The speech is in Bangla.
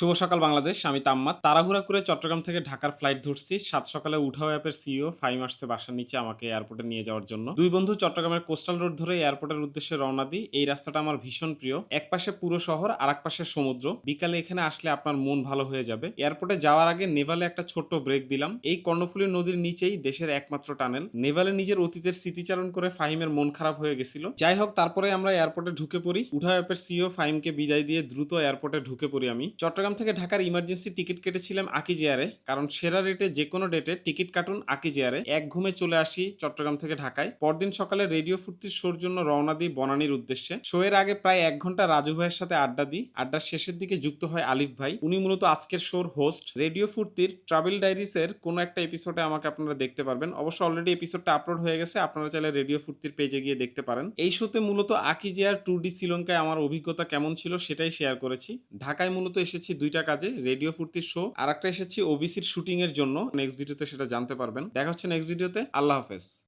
শুভ সকাল বাংলাদেশ, আমি তাম্মাদ তাড়াহুড়া করে চট্টগ্রাম থেকে ঢাকার ফ্লাইট ধরছি। সাত সকালে উঠাও অ্যাপের সিইও ফাইম আসছে বাসার নিচে আমাকে এয়ারপোর্টে নিয়ে যাওয়ার জন্য। দুই বন্ধু চট্টগ্রামের কোস্টাল রোড ধরে এয়ারপোর্টের উদ্দেশ্যে রওনা দিই। এই রাস্তাটা আমার ভীষণ প্রিয়। এক পাশে পুরো শহর আর এক পাশে সমুদ্র। বিকালে এখানে আসলে আপনার মন ভালো হয়ে যাবে। এয়ারপোর্টে যাওয়ার আগে নেভালে একটা ছোট্ট ব্রেক দিলাম। এই কর্ণফুলী নদীর নিচেই দেশের একমাত্র টানেল। নেভালে নিজের অতীতের স্মৃতিচারণ করে ফাহিমের মন খারাপ হয়ে গেছিল। যাই হোক, তারপরে আমরা এয়ারপোর্টে ঢুকে পড়ি। উঠাও অ্যাপের সিইও ফাহিমকে বিদায় দিয়ে দ্রুত এয়ারপোর্টে ঢুকে পড়ি আমি। চট্টগ্রাম থেকে ঢাকার ইমার্জেন্সি টিকিট কেটেছিলাম আকিজ এয়ারে কারণ সেরা রেটে যে কোনো ডেটে টিকিট কাটুন আকিজ এয়ারে এক ঘুমে চলে আসি চট্টগ্রাম থেকে ঢাকায়। পরদিন সকালে রেডিও ফুর্তির শোর জন্য রওনা দিই বনানীর উদ্দেশ্যে। শো এর আগে প্রায় এক ঘণ্টা রাজু ভাইয়ের সাথে আড্ডা দিই। আড্ডার শেষের দিকে যুক্ত হয় আলিফ ভাই। উনি মূলত আজকের শোর হোস্ট রেডিও ফুর্তির ট্রাভেল ডায়েরিস এর কোনো একটা এপিসোডে আমাকে আপনারা দেখতে পারবেন। অবশ্য অলরেডি এপিসোডটা আপলোড হয়ে গেছে। আপনারা চাইলে রেডিও ফুর্তির পেজে গিয়ে দেখতে পারেন। এই শোতে মূলত আকিজ এয়ার ট্যুর ডি শ্রীলঙ্কায় আমার অভিজ্ঞতা কেমন ছিল সেটাই শেয়ার করেছি। ঢাকায় মূলত এসেছি দুইটা কাজে, রেডিও ফুর্তির শো আর একটা এসেছি ওবিসির শুটিং এর জন্য। নেক্সট ভিডিওতে সেটা জানতে পারবেন। দেখা হচ্ছে নেক্সট ভিডিওতে আল্লাহ হাফেজ।